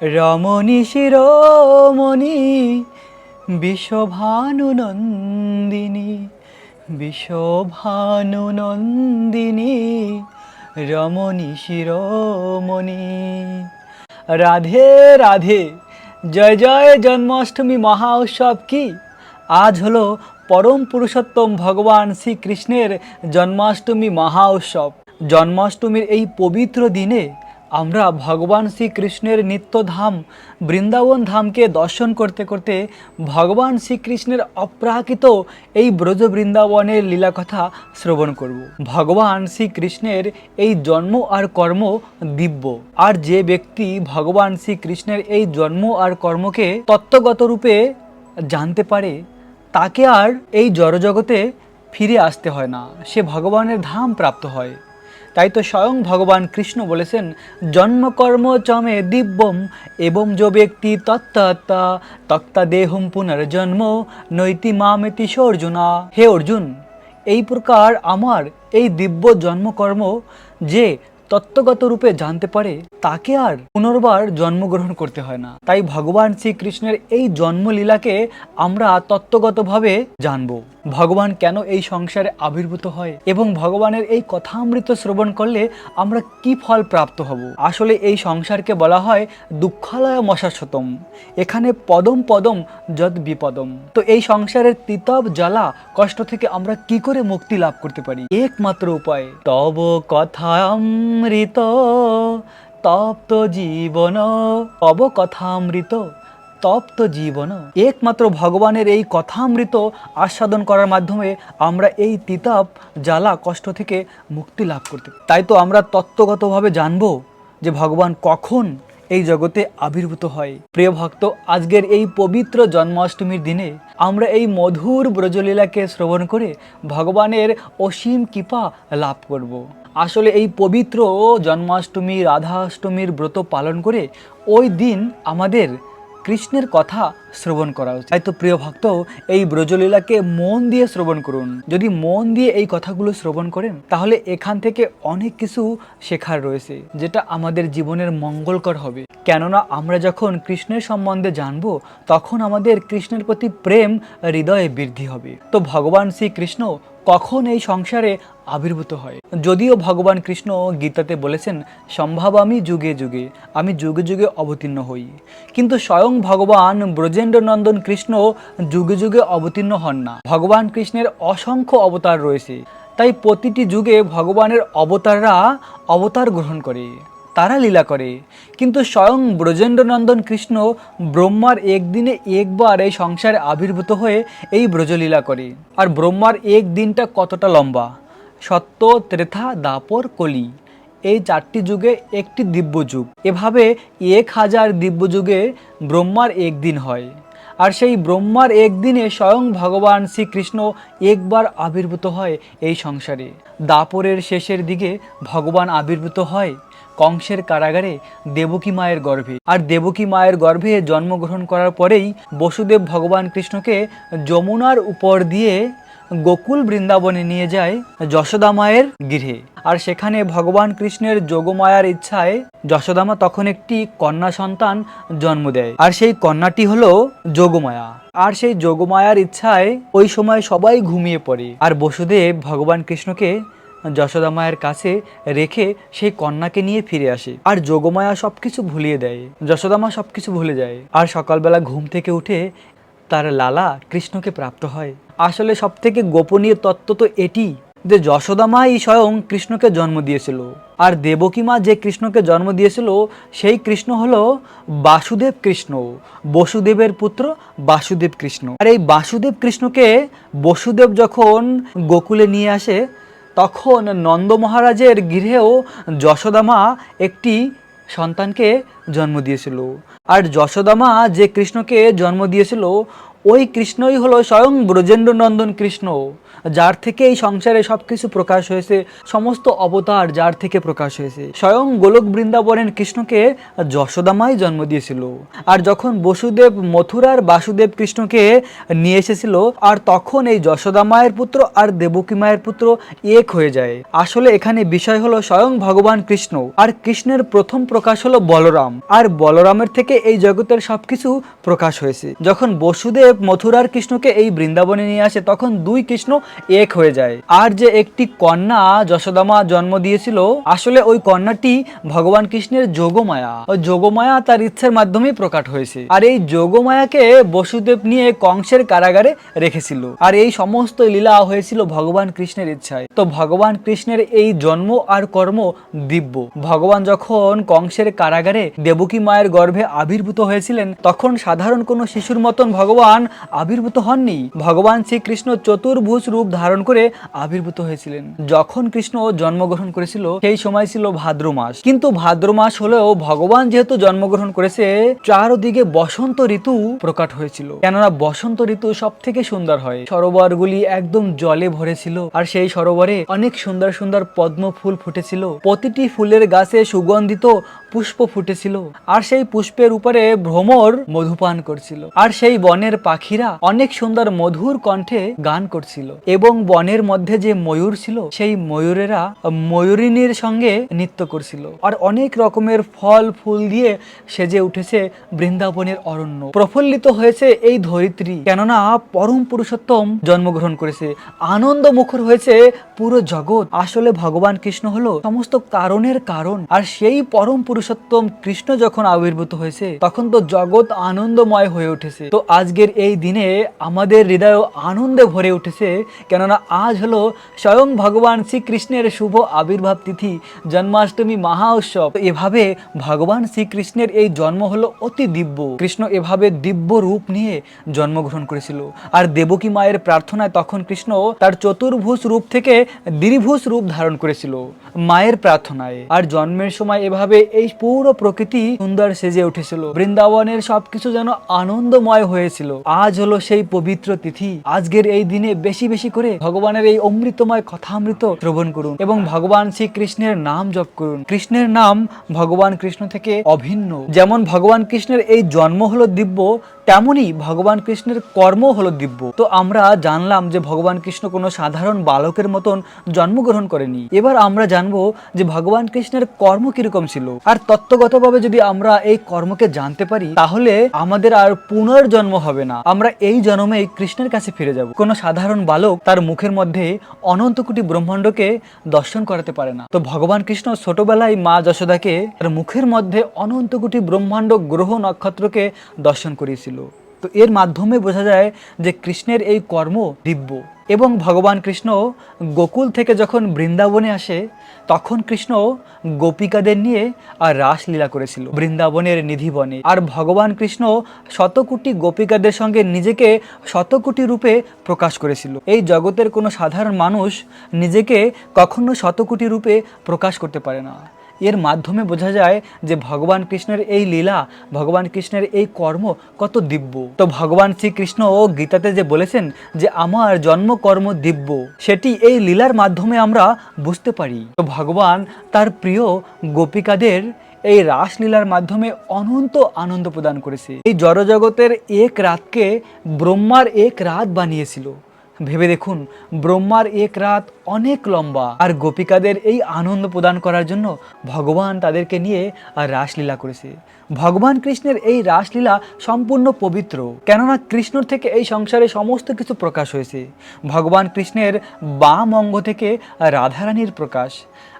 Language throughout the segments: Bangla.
রমণী শিরোমণি বিশ্বভানুনন্দিনী বিশ্বভানুনন্দিনী রমণী শিরোমণি। রাধে রাধে, জয় জয় জন্মাষ্টমী মহা উৎসব কি? আজ হলো পরম পুরুষোত্তম ভগবান শ্রীকৃষ্ণের জন্মাষ্টমী মহা উৎসব। জন্মাষ্টমীর এই পবিত্র দিনে আমরা ভগবান শ্রীকৃষ্ণের নিত্যধাম বৃন্দাবন ধামকে দর্শন করতে করতে ভগবান শ্রীকৃষ্ণের অপ্রাকৃত এই ব্রজ বৃন্দাবনের লীলাকথা শ্রবণ করব। ভগবান শ্রীকৃষ্ণের এই জন্ম আর কর্ম দিব্য। আর যে ব্যক্তি ভগবান শ্রীকৃষ্ণের এই জন্ম আর কর্মকে তত্ত্বগত রূপে জানতে পারে, তাকে আর এই জড়জগতে ফিরে আসতে হয় না। সে ভগবানের ধাম প্রাপ্ত হয়। তাই তো স্বয়ং ভগবান কৃষ্ণ বলেছেন, জন্মকর্ম চমে দিব্যম এবং যো ব্যক্তি তত্ত্বা তক্তা দেহম পুনর্জন্ম, নৈতি মামেতি অর্জুনা হে অর্জুন, এই প্রকার আমার এই দিব্য জন্মকর্ম যে তত্ত্বগত রূপে জানতে পারে, তাকে আর পুনর্বার জন্মগ্রহণ করতে হয় না। তাই ভগবান শ্রীকৃষ্ণের এই জন্মলীলাকে আমরা তত্ত্বগতভাবে জানব। ভগবান কেন এই সংসারে আবির্ভূত হয় এবং ভগবানের এই কথামৃত শ্রবণ করলে আমরা কি ফল প্রাপ্ত হব? আসলে এই সংসারকে বলা হয় দুঃখালয় মশাশতম এখানে পদম পদম যদ বিপদম। তো এই সংসারের তিতব জ্বালা কষ্ট থেকে আমরা কি করে মুক্তি লাভ করতে পারি? একমাত্র উপায়। তব কথামৃত তপ্ত জীবন, অবকথামৃত, তপ্ত জীবন। একমাত্র ভগবানের এই কথামৃত আস্বাদন করার মাধ্যমে আমরা এই তিতাপ, জ্বালা, কষ্ট থেকে মুক্তি লাভ করতে তাই তো আমরা তত্ত্বগতভাবে জানব যে ভগবান কখন এই জগতে আবির্ভূত হয় প্রিয় ভক্ত, আজকের এই পবিত্র জন্মাষ্টমীর দিনে আমরা এই মধুর ব্রজলীলাকে শ্রবণ করে ভগবানের অসীম কৃপা লাভ করব। আসলে এই পবিত্র জন্মাষ্টমী, রাধাষ্টমীর ব্রত পালন করে ওই দিন আমাদের কৃষ্ণের কথা শ্রবণ করা উচিত। তাই তো প্রিয় ভক্ত, এই ব্রজলীলাকে মন দিয়ে শ্রবণ করুন। যদি মন দিয়ে এই কথাগুলো শ্রবণ করেন, তাহলে এখান থেকে অনেক কিছু শেখার রয়েছে, যেটা আমাদের জীবনের মঙ্গলকর হবে। কেননা আমরা যখন কৃষ্ণের সম্বন্ধে জানব, তখন আমাদের কৃষ্ণের প্রতি প্রেম হৃদয়ে বৃদ্ধি হবে। তো ভগবান শ্রীকৃষ্ণ কখন এই সংসারে আবির্ভূত হয়। যদিও ভগবান কৃষ্ণ গীতাতে বলেছেন সম্ভাবামি যুগে যুগে, আমি যুগে যুগে অবতীর্ণ হই। কিন্তু স্বয়ং ভগবান ব্রজেন্দ্রনন্দন কৃষ্ণ যুগে যুগে অবতীর্ণ হন না। ভগবান কৃষ্ণের অসংখ্য অবতার রয়েছে। তাই প্রতিটি যুগে ভগবানের অবতাররা অবতার গ্রহণ করে, তারা লীলা করে। কিন্তু স্বয়ং ব্রজেন্দ্রনন্দন কৃষ্ণ ব্রহ্মার একদিনে একবার এই সংসারে আবির্ভূত হয়ে এই ব্রজলীলা করে। আর ব্রহ্মার এক দিনটা কতটা লম্বা? সত্য, ত্রেথা, দাপর, কলি। এই চারটি যুগে একটি দিব্য যুগ। এভাবে এক হাজার দিব্য যুগে ব্রহ্মার একদিন হয়। আর সেই ব্রহ্মার একদিনে স্বয়ং ভগবান শ্রীকৃষ্ণ একবার আবির্ভূত হয় এই সংসারে। দাপরের শেষের দিকে ভগবান আবির্ভূত হয় কংসের কারাগারে দেবকী মায়ের গর্ভে। আর দেবকী মায়ের গর্ভে জন্মগ্রহণ করার পরেই বসুদেব ভগবান কৃষ্ণকে যমুনার উপর দিয়ে গোকুল বৃন্দাবনে নিয়ে যায় যশোদা মায়ের গৃহে। আর সেখানে ভগবান কৃষ্ণের যোগমায়ার ইচ্ছায় যশোদামা তখন একটি কন্যা সন্তান জন্ম দেয়। আর সেই কন্যাটি হলো যোগমায়া। আর সেই যোগমায়ার ইচ্ছায় ওই সময় সবাই ঘুমিয়ে পড়ে। আর বসুদেব ভগবান কৃষ্ণকে যশোদা মায়ের কাছে রেখে সেই কন্যাকে নিয়ে ফিরে আসে। আর যোগমায়া সবকিছু ভুলিয়ে দেয়। যশোদা মা সবকিছু ভুলে যায়। আর সকালবেলা ঘুম থেকে উঠে তার লালা কৃষ্ণকে প্রাপ্ত হয়। আসলে সব থেকে গোপনীয় তত্ত্ব তো এটি যে যশোদা মাই স্বয়ং কৃষ্ণকে জন্ম দিয়েছিল। আর দেবকী মা যে কৃষ্ণকে জন্ম দিয়েছিল, সেই কৃষ্ণ হলো বাসুদেব কৃষ্ণ, বসুদেবের পুত্র বাসুদেব কৃষ্ণ। আর এই বাসুদেব কৃষ্ণকে বসুদেব যখন গোকুলে নিয়ে আসে, তখন নন্দ মহারাজের গৃহেও যশোদামা একটি সন্তানকে জন্ম দিয়েছিল। আর যশোদামা যে কৃষ্ণকে জন্ম দিয়েছিল ওই কৃষ্ণই হলো স্বয়ং ব্রজেন্দ্রনন্দন কৃষ্ণ। যার থেকে এই সংসারে সবকিছু প্রকাশ হয়েছে, সমস্ত অবতার যার থেকে প্রকাশ হয়েছে। স্বয়ং গোলক বৃন্দাবনের কৃষ্ণকে যশোদামাই জন্ম দিয়েছিল। আর যখন বসুদেব মথুরার বাসুদেব কৃষ্ণকে নিয়ে এসেছিল, আর তখন এই যশোদা মায়ের পুত্র আর দেবকী মায়ের পুত্র এক হয়ে যায়। আসলে এখানে বিষয় হলো স্বয়ং ভগবান কৃষ্ণ, আর কৃষ্ণের প্রথম প্রকাশ হলো বলরাম। আর বলরামের থেকে এই জগতের সবকিছু প্রকাশ হয়েছে। যখন বসুদেব মথুরার কৃষ্ণকে এই বৃন্দাবনে নিয়ে আসে, তখন দুই কৃষ্ণ এক হয়ে যায়। আর যে একটি কন্যা যশোদামা জন্ম দিয়েছিল, আসলে ওই কন্যাটি ভগবান কৃষ্ণের যোগমায়া। ওই যোগমায়া তার ইচ্ছার মাধ্যমেই প্রকাট হয়েছে। আর এই যোগমায়াকে বসুদেব নিয়ে কংসের কারাগারে রেখেছিল। আর এই সমস্ত লীলা হয়েছিল ভগবান কৃষ্ণের ইচ্ছায়। তো ভগবান কৃষ্ণের এই জন্ম আর কর্ম দিব্য। ভগবান যখন কংসের কারাগারে দেবকী মায়ের গর্ভে আবির্ভূত হয়েছিলেন, তখন সাধারণ কোনো শিশুর মতন ভগবান আবির্ভূত হননি। ভগবান শ্রীকৃষ্ণ চতুর্ভুজ রূপ ধারণ করে আবির্ভূত হয়েছিলেন। যখন কৃষ্ণ জন্মগ্রহণ করেছিল, সেই সময় ছিল ভাদ্র মাস। কিন্তু ভাদ্র মাস হলেও ভগবান যেহেতু জন্মগ্রহণ করেছে, চারদিকে বসন্ত ঋতু প্রকাট হয়েছিল। কেননা বসন্ত ঋতু সব থেকে সুন্দর হয়। সরোবরগুলি একদম জলে ভরেছিল আর সেই সরোবরে অনেক সুন্দর সুন্দর পদ্ম ফুল ফুটেছিল। প্রতিটি ফুলের গাছে সুগন্ধিত পুষ্প ফুটেছিল, আর সেই পুষ্পের উপরে ভ্রমর মধুপান করছিল। আর সেই বনের পাখিরা অনেক সুন্দর মধুর কণ্ঠে গান করছিল। এবং বনের মধ্যে যে ময়ূর ছিল, সেই ময়ূরেরা ময়ূরিনীর সঙ্গে নৃত্য করছিল। আর অনেক রকমের ফল, ফুল দিয়ে সেজে উঠেছে বৃন্দাবনের অরণ্য। প্রফুল্লিত হয়েছে এই ধরিত্রী, কেননা পরম পুরুষোত্তম জন্মগ্রহণ করেছে। আনন্দ মুখর হয়েছে পুরো জগৎ। আসলে ভগবান কৃষ্ণ হলো সমস্ত কারণের কারণ। আর সেই পরম পুরুষোত্তম কৃষ্ণ যখন আবির্ভূত হয়েছে, তখন তো জগৎ আনন্দময় হয়ে উঠেছে। তো আজকের এই দিনে আমাদের হৃদয় আনন্দে ভরে উঠেছে কেননা আজ হলো স্বয়ং ভগবান শ্রীকৃষ্ণের শুভ আবির্ভাব তিথি, জন্মাষ্টমী মহা উৎসব। এভাবে ভগবান শ্রীকৃষ্ণের এই জন্ম হলো অতি দিব্য। কৃষ্ণ এভাবে দিব্য রূপ নিয়ে জন্মগ্রহণ করেছিল। আর দেবকী মায়ের প্রার্থনায় তখন কৃষ্ণ তার চতুর্ভুজ রূপ থেকে দ্বিভুজ রূপ ধারণ করেছিল, মায়ের প্রার্থনায়। আর জন্মের সময় এভাবে এই পুরো প্রকৃতি সুন্দর সেজে উঠেছিল। বৃন্দাবনের সবকিছু যেন আনন্দময় হয়েছিল। আজ হলো সেই পবিত্র তিথি। আজকের এই দিনে বেশি বেশি করে ভগবানের এই অমৃতময় কথামৃত শ্রবণ করুন এবং ভগবান শ্রীকৃষ্ণের নাম জপ করুন। কৃষ্ণের নাম ভগবান কৃষ্ণ থেকে অভিন্ন। যেমন ভগবান কৃষ্ণের এই জন্ম হলো দিব্য তেমনই ভগবান কৃষ্ণের কর্ম হলো দিব্য। তো আমরা জানলাম যে ভগবান কৃষ্ণ কোনো সাধারণ বালকের মতন জন্মগ্রহণ করেনি। এবার আমরা জানব যে ভগবান কৃষ্ণের কর্ম কীরকম ছিল। আর তত্ত্বগতভাবে যদি আমরা এই কর্মকে জানতে পারি, তাহলে আমাদের আর পুনর্জন্ম হবে না। আমরা এই জন্মেই কৃষ্ণের কাছে ফিরে যাব। কোনো সাধারণ বালক তার মুখের মধ্যে অনন্ত কোটি ব্রহ্মাণ্ডকে দর্শন করাতে পারে না। তো ভগবান কৃষ্ণ ছোটবেলায় মা যশোদাকে তার মুখের মধ্যে অনন্ত কোটি ব্রহ্মাণ্ড গ্রহ নক্ষত্রকে দর্শন করিয়েছিল। তো এর মাধ্যমে বোঝা যায় যে কৃষ্ণের এই কর্ম দিব্য। এবং ভগবান কৃষ্ণ গোকুল থেকে যখন বৃন্দাবনে আসে, তখন কৃষ্ণ গোপিকাদের নিয়ে আর রাসলীলা করেছিল, বৃন্দাবনের নিধিবনে। আর ভগবান কৃষ্ণ শতকোটি গোপিকাদের সঙ্গে নিজেকে শতকোটি রূপে প্রকাশ করেছিল। এই জগতের কোনো সাধারণ মানুষ নিজেকে কখনো শতকোটি রূপে প্রকাশ করতে পারে না। এর মাধ্যমে বোঝা যায় যে ভগবান কৃষ্ণের এই লীলা, ভগবান কৃষ্ণের এই কর্ম কত দিব্য। তো ভগবান শ্রীকৃষ্ণ ও গীতাতে যে বলেছেন যে, আমার জন্ম কর্ম দিব্য সেটি এই লীলার মাধ্যমে আমরা বুঝতে পারি। তো ভগবান তার প্রিয় গোপিকাদের এই রাসলীলার মাধ্যমে অনন্ত আনন্দ প্রদান করেছে। এই জড়জগতের এক রাতকে ব্রহ্মার এক রাত বানিয়েছিল। ভেবে দেখুন, ব্রহ্মার এক রাত অনেক লম্বা। আর গোপিকাদের এই আনন্দ প্রদান করার জন্য ভগবান তাদেরকে নিয়ে রাসলীলা করেছে। ভগবান কৃষ্ণের এই রাসলীলা সম্পূর্ণ পবিত্র। কেননা কৃষ্ণর থেকে এই সংসারে সমস্ত কিছু প্রকাশ হয়েছে। ভগবান কৃষ্ণের বাম অঙ্গ থেকে রাধারানীর প্রকাশ।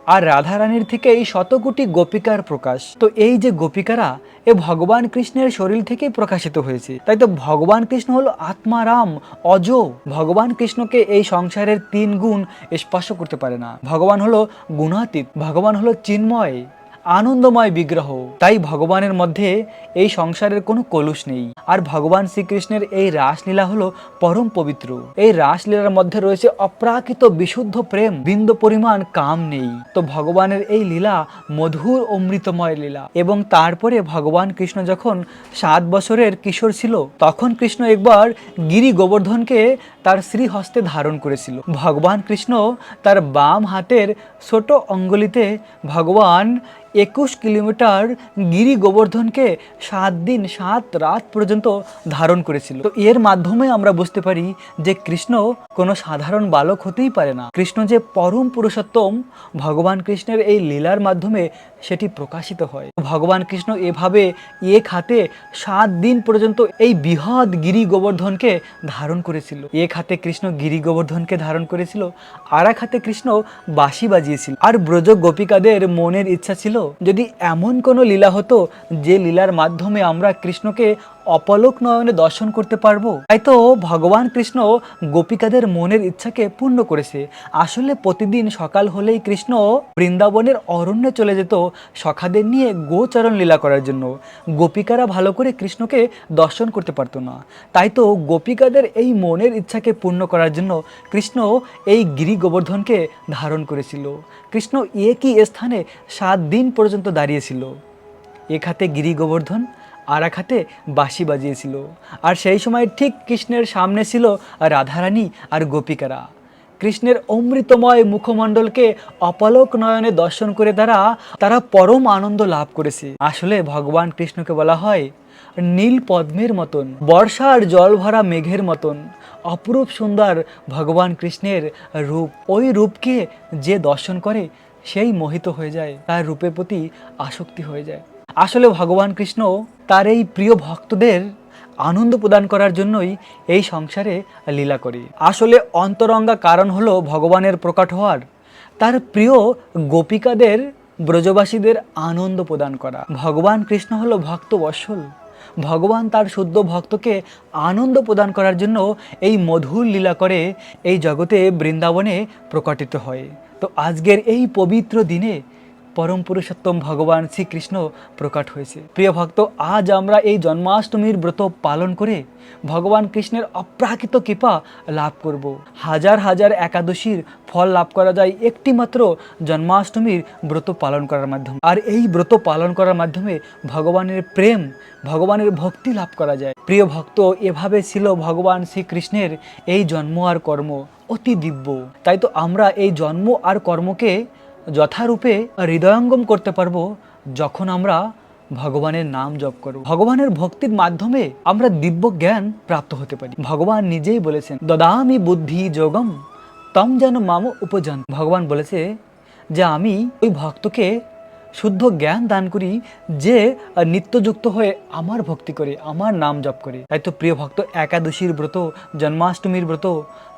আর রাধারানীর থেকে এই শতকোটি গোপিকার প্রকাশ। তো এই যে গোপিকারা, এ ভগবান কৃষ্ণের শরীর থেকেই প্রকাশিত হয়েছে। তাই তো ভগবান কৃষ্ণ হলো আত্মারাম অজ। ভগবান কৃষ্ণকে এই সংসারের তিন গুণ স্পর্শ করতে পারে না। ভগবান হলো গুণাতীত, ভগবান হলো চিন্ময়। আনন্দময় বিগ্রহ। তাই ভগবানের মধ্যে এই সংসারের কোনো কলুষ নেই। আর ভগবান শ্রীকৃষ্ণের এই রাসলীলা হলো পরম পবিত্র। এই রাসলীলার মধ্যে রয়েছে অপ্রাকৃত বিশুদ্ধ প্রেম, বিন্দু পরিমাণ কাম নেই। তো ভগবানের এই লীলা মধুর অমৃতময় লীলা। এবং তারপরে ভগবান কৃষ্ণ যখন সাত বছরের কিশোর ছিল, তখন কৃষ্ণ একবার গিরি গোবর্ধনকে তার শ্রী হস্তে ধারণ করেছিল। ভগবান কৃষ্ণ তার বাম হাতের ছোট অঙ্গুলিতে ভগবান একুশ কিলোমিটার গিরি গোবর্ধনকে সাত দিন সাত রাত পর্যন্ত ধারণ করেছিল। তো এর মাধ্যমে আমরা বুঝতে পারি যে কৃষ্ণ কোনো সাধারণ বালক হতেই পারে না। কৃষ্ণ যে পরম পুরুষোত্তম, ভগবান কৃষ্ণের এই লীলার মাধ্যমে সেটি প্রকাশিত হয়। ভগবান কৃষ্ণ এভাবে এক হাতে সাত দিন পর্যন্ত এই বৃহৎ গিরি গোবর্ধনকে ধারণ করেছিল। এক হাতে কৃষ্ণ গিরি গোবর্ধনকে ধারণ করেছিল। আর এক হাতে কৃষ্ণ বাঁশি বাজিয়েছিল। আর ব্রজ গোপিকাদের মনের ইচ্ছা ছিল, যদি এমন কোনো লীলা হতো, যে লীলার মাধ্যমে আমরা কৃষ্ণকে অপলোক নয়নে দর্শন করতে পারব? তাই তো ভগবান কৃষ্ণ গোপিকাদের মনের ইচ্ছাকে পূর্ণ করেছে। আসলে প্রতিদিন সকাল হলেই কৃষ্ণ বৃন্দাবনের অরণ্যে চলে যেত সখাদের নিয়ে গোচরণ লীলা করার জন্য। গোপিকারা ভালো করে কৃষ্ণকে দর্শন করতে পারতো না। তাই তো গোপিকাদের এই মনের ইচ্ছাকে পূর্ণ করার জন্য কৃষ্ণ এই গিরি গোবর্ধনকে ধারণ করেছিল। কৃষ্ণ একই স্থানে সাত দিন পর্যন্ত দাঁড়িয়েছিল? এক হাতে গিরি গোবর্ধন আর এক হাতে বাঁশি বাজিয়েছিল। আর সেই সময় ঠিক কৃষ্ণের সামনে ছিল রাধারানী আর গোপিকারা। কৃষ্ণের অমৃতময় মুখমণ্ডলকে অপলক নয়নে দর্শন করে তারা তারা পরম আনন্দ লাভ করেছে। আসলে ভগবান কৃষ্ণকে বলা হয় নীল পদ্মের মতন বর্ষার জল ভরা মেঘের মতন। অপরূপ সুন্দর ভগবান কৃষ্ণের রূপ, ওই রূপকে যে দর্শন করে, সেই মোহিত হয়ে যায়, তার রূপের প্রতি আসক্তি হয়ে যায়। আসলে ভগবান কৃষ্ণ তার এই প্রিয় ভক্তদের আনন্দ প্রদান করার জন্যই এই সংসারে লীলা করি। আসলে অন্তরঙ্গা কারণ হলো ভগবানের প্রকাট হওয়ার। তার প্রিয় গোপিকাদের, ব্রজবাসীদের আনন্দ প্রদান করা। ভগবান কৃষ্ণ হলো ভক্ত বৎসল। ভগবান তার শুদ্ধ ভক্তকে আনন্দ প্রদান করার জন্য এই মধুর লীলা করে এই জগতে বৃন্দাবনে প্রকটিত হয়। তো আজকের এই পবিত্র দিনে পরম পুরুষোত্তম ভগবান শ্রীকৃষ্ণ প্রকট হয়েছে। প্রিয় ভক্ত, আজ আমরা এই জন্মাষ্টমীর ব্রত পালন করে ভগবান কৃষ্ণের অপ্রাকৃত কৃপা লাভ করব। হাজার হাজার একাদশীর ফল লাভ করা যায় একটি মাত্র জন্মাষ্টমীর ব্রত পালন করার মাধ্যমে। আর এই ব্রত পালন করার মাধ্যমে ভগবানের প্রেম, ভগবানের ভক্তি লাভ করা যায়। প্রিয় ভক্ত, এভাবে ছিল ভগবান শ্রীকৃষ্ণের এই জন্ম আর কর্ম অতি দিব্য। তাই তো আমরা এই জন্ম আর কর্মকে যথারূপে হৃদয়ঙ্গম করতে পারব যখন আমরা ভগবানের নাম জপ করব। ভগবানের ভক্তির মাধ্যমে আমরা দিব্য জ্ঞান প্রাপ্ত হতে পারি। ভগবান নিজেই বলেছেন, দদামি বুদ্ধি যোগম, তম যেন মাম উপজন। ভগবান বলেছে যে, আমি ওই ভক্তকে শুদ্ধ জ্ঞান দান করি যে নিত্যযুক্ত হয়ে আমার ভক্তি করে, আমার নাম জপ করে। তাই তো প্রিয় ভক্ত, একাদশীর ব্রত, জন্মাষ্টমীর ব্রত,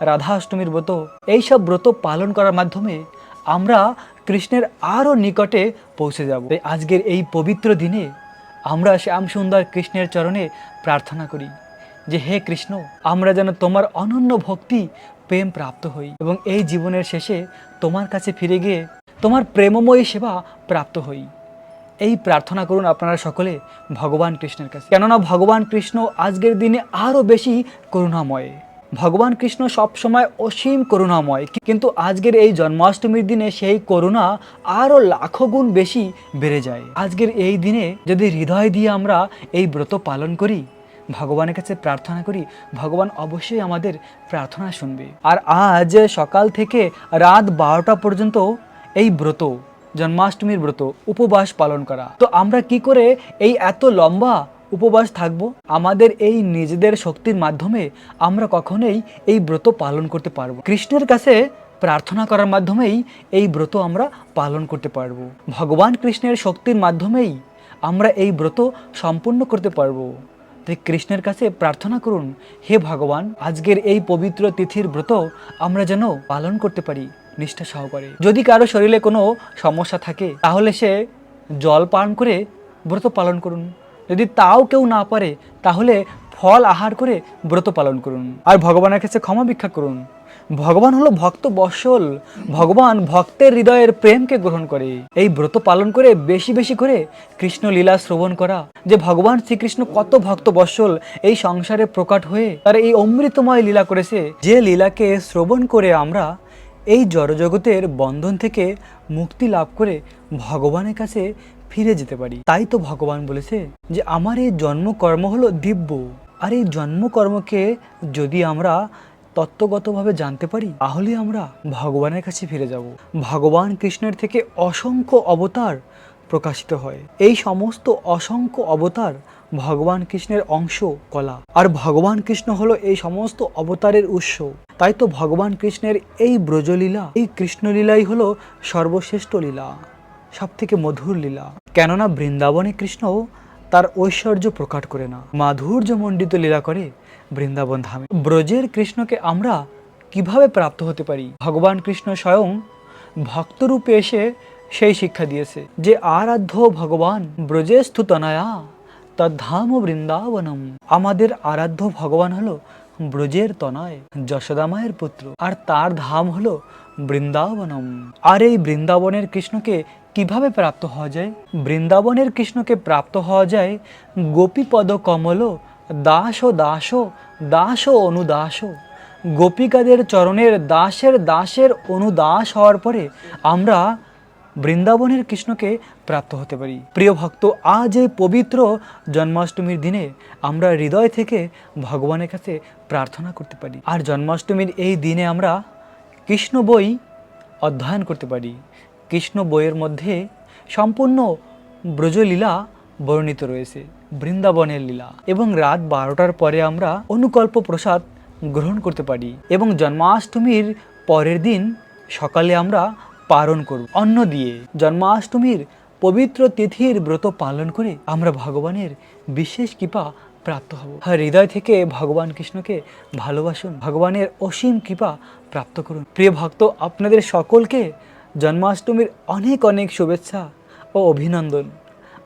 রাধাষ্টমীর ব্রত, এইসব ব্রত পালন করার মাধ্যমে আমরা কৃষ্ণের আরও নিকটে পৌঁছে যাব। আজকের এই পবিত্র দিনে আমরা শ্যাম সুন্দর কৃষ্ণের চরণে প্রার্থনা করি যে হে কৃষ্ণ, আমরা যেন তোমার অনন্য ভক্তি, প্রেম প্রাপ্ত হই এবং এই জীবনের শেষে তোমার কাছে ফিরে গিয়ে তোমার প্রেমময়ী সেবা প্রাপ্ত হই। এই প্রার্থনা করুন আপনারা সকলে ভগবান কৃষ্ণের কাছে। কেননা ভগবান কৃষ্ণ আজকের দিনে আরও বেশি করুণাময়। ভগবান কৃষ্ণ সবসময় অসীম করুণাময়, কিন্তু আজকের এই জন্মাষ্টমীর দিনে সেই করুণা আরও লাখো গুণ বেশি বেড়ে যায়। আজকের এই দিনে যদি হৃদয় দিয়ে আমরা এই ব্রত পালন করি, ভগবানের কাছে প্রার্থনা করি, ভগবান অবশ্যই আমাদের প্রার্থনা শুনবে। আর আজ সকাল থেকে রাত বারোটা পর্যন্ত এই ব্রত, জন্মাষ্টমীর ব্রত, উপবাস পালন করা। তো আমরা কি করে এই এত লম্বা উপবাস থাকব, আমাদের এই নিজেদের শক্তির মাধ্যমে আমরা কখনোই এই ব্রত পালন করতে পারব। কৃষ্ণের কাছে প্রার্থনা করার মাধ্যমেই এই ব্রত আমরা পালন করতে পারব। ভগবান কৃষ্ণের শক্তির মাধ্যমেই আমরা এই ব্রত সম্পূর্ণ করতে পারব। তাই কৃষ্ণের কাছে প্রার্থনা করুন, হে ভগবান, আজকের এই পবিত্র তিথির ব্রত আমরা যেন পালন করতে পারি, নিষ্ঠা সহকারে। যদি কারও শরীরে কোনো সমস্যা থাকে, তাহলে সে জল পান করে ব্রত পালন করুন। যদি তাও কেউ না পারে, তাহলে ফল আহার করে ব্রত পালন করুন। আর ভগবানের কাছে ক্ষমা ভিক্ষা করুন। ভগবান হলো ভক্ত বৎসল ভগবান ভক্তের হৃদয়ের প্রেমকে গ্রহণ করে। এই ব্রত পালন করে বেশি বেশি করে কৃষ্ণ লীলা শ্রবণ করা, যে ভগবান শ্রীকৃষ্ণ কত ভক্ত বৎসল এই সংসারে প্রকট হয়ে তার এই অমৃতময় লীলা করেছে। যে লীলাকে শ্রবণ করে আমরা এই জড়জগতের বন্ধন থেকে মুক্তি লাভ করে ভগবানের কাছে ফিরে যেতে পারি। তাই তো ভগবান বলেছে যে, আমার এই জন্মকর্ম হলো দিব্য। আর এই জন্মকর্মকে যদি আমরা তত্ত্বগতভাবে জানতে পারি, তাহলে আমরা ভগবানের কাছে ফিরে যাব। ভগবান কৃষ্ণের থেকে অসংখ্য অবতার প্রকাশিত হয়। এই সমস্ত অসংখ্য অবতার ভগবান কৃষ্ণের অংশ কলা। আর ভগবান কৃষ্ণ হলো এই সমস্ত অবতারের উৎস। তাই তো ভগবান কৃষ্ণের এই ব্রজলীলা, এই কৃষ্ণলীলাই হলো সর্বশ্রেষ্ঠ লীলা সব থেকে মধুর লীলা। কেননা বৃন্দাবনে কৃষ্ণ তার ঐশ্বর্য প্রকাট করে না। মাধুর্য মণ্ডিত লীলা করে বৃন্দাবন ধামে। ব্রজের কৃষ্ণকে আমরা কীভাবে প্রাপ্ত হতে পারি? ভগবান কৃষ্ণ স্বয়ং ভক্তরূপে এসে সেই শিক্ষা দিয়েছে যে আরাধ্য ভগবান ব্রজে স্থুতনায়া তদ্ধাম বৃন্দাবনম। আমাদের আরাধ্য ভগবান হলো ব্রজের তনয় যশোদামায়ের পুত্র। আর তার ধাম হলো বৃন্দাবনম। আর এই বৃন্দাবনের কৃষ্ণকে কীভাবে প্রাপ্ত হওয়া যায়? বৃন্দাবনের কৃষ্ণকে প্রাপ্ত হওয়া যায় গোপীপদ কমল, দাস ও দাস দাস ও অনুদাস। গোপিকাদের চরণের দাসের দাসের অনুদাস হওয়ার পরে আমরা বৃন্দাবনের কৃষ্ণকে প্রাপ্ত হতে পারি। প্রিয় ভক্ত, আজ এই পবিত্র জন্মাষ্টমীর দিনে আমরা হৃদয় থেকে ভগবানের কাছে প্রার্থনা করতে পারি। আর জন্মাষ্টমীর এই দিনে আমরা কৃষ্ণ বই অধ্যয়ন করতে পারি। কৃষ্ণ বইয়ের মধ্যে সম্পূর্ণ ব্রজলীলা বর্ণিত রয়েছে, বৃন্দাবনের লীলা। এবং রাত বারোটার পরে আমরা অনুকল্প প্রসাদ গ্রহণ করতে পারি এবং জন্মাষ্টমীর পরের দিন সকালে আমরা পালন করব। অন্ন দিয়ে জন্মাষ্টমীর পবিত্র তিথির ব্রত পালন করে আমরা ভগবানের বিশেষ কৃপা প্রাপ্ত হব। হৃদয় থেকে ভগবান কৃষ্ণকে ভালোবাসুন, ভগবানের অসীম কৃপা প্রাপ্ত করুন। প্রিয় ভক্ত, আপনাদের সকলকে জন্মাষ্টমীর অনেক অনেক শুভেচ্ছা ও অভিনন্দন।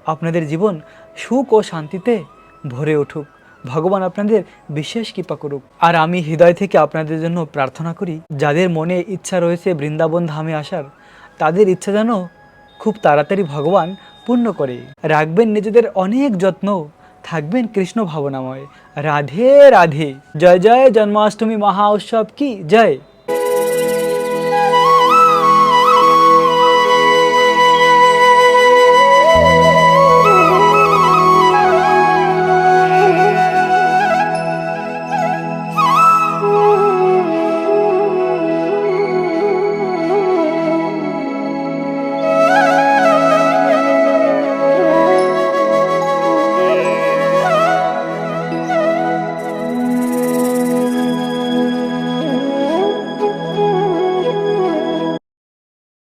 আপনাদের জীবন সুখ ও শান্তিতে ভরে উঠুক। ভগবান আপনাদের বিশেষ কৃপা করুক। আর আমি হৃদয় থেকে আপনাদের জন্য প্রার্থনা করি, যাদের মনে ইচ্ছা রয়েছে বৃন্দাবন ধামে আসার, তাদের ইচ্ছা যেন খুব তাড়াতাড়ি ভগবান পূর্ণ করে। রাখবেন নিজেদের অনেক যত্ন। থাকবেন কৃষ্ণ ভাবনাময়। রাধে রাধে। জয় জয় জন্মাষ্টমী মহা উৎসব কি? জয়।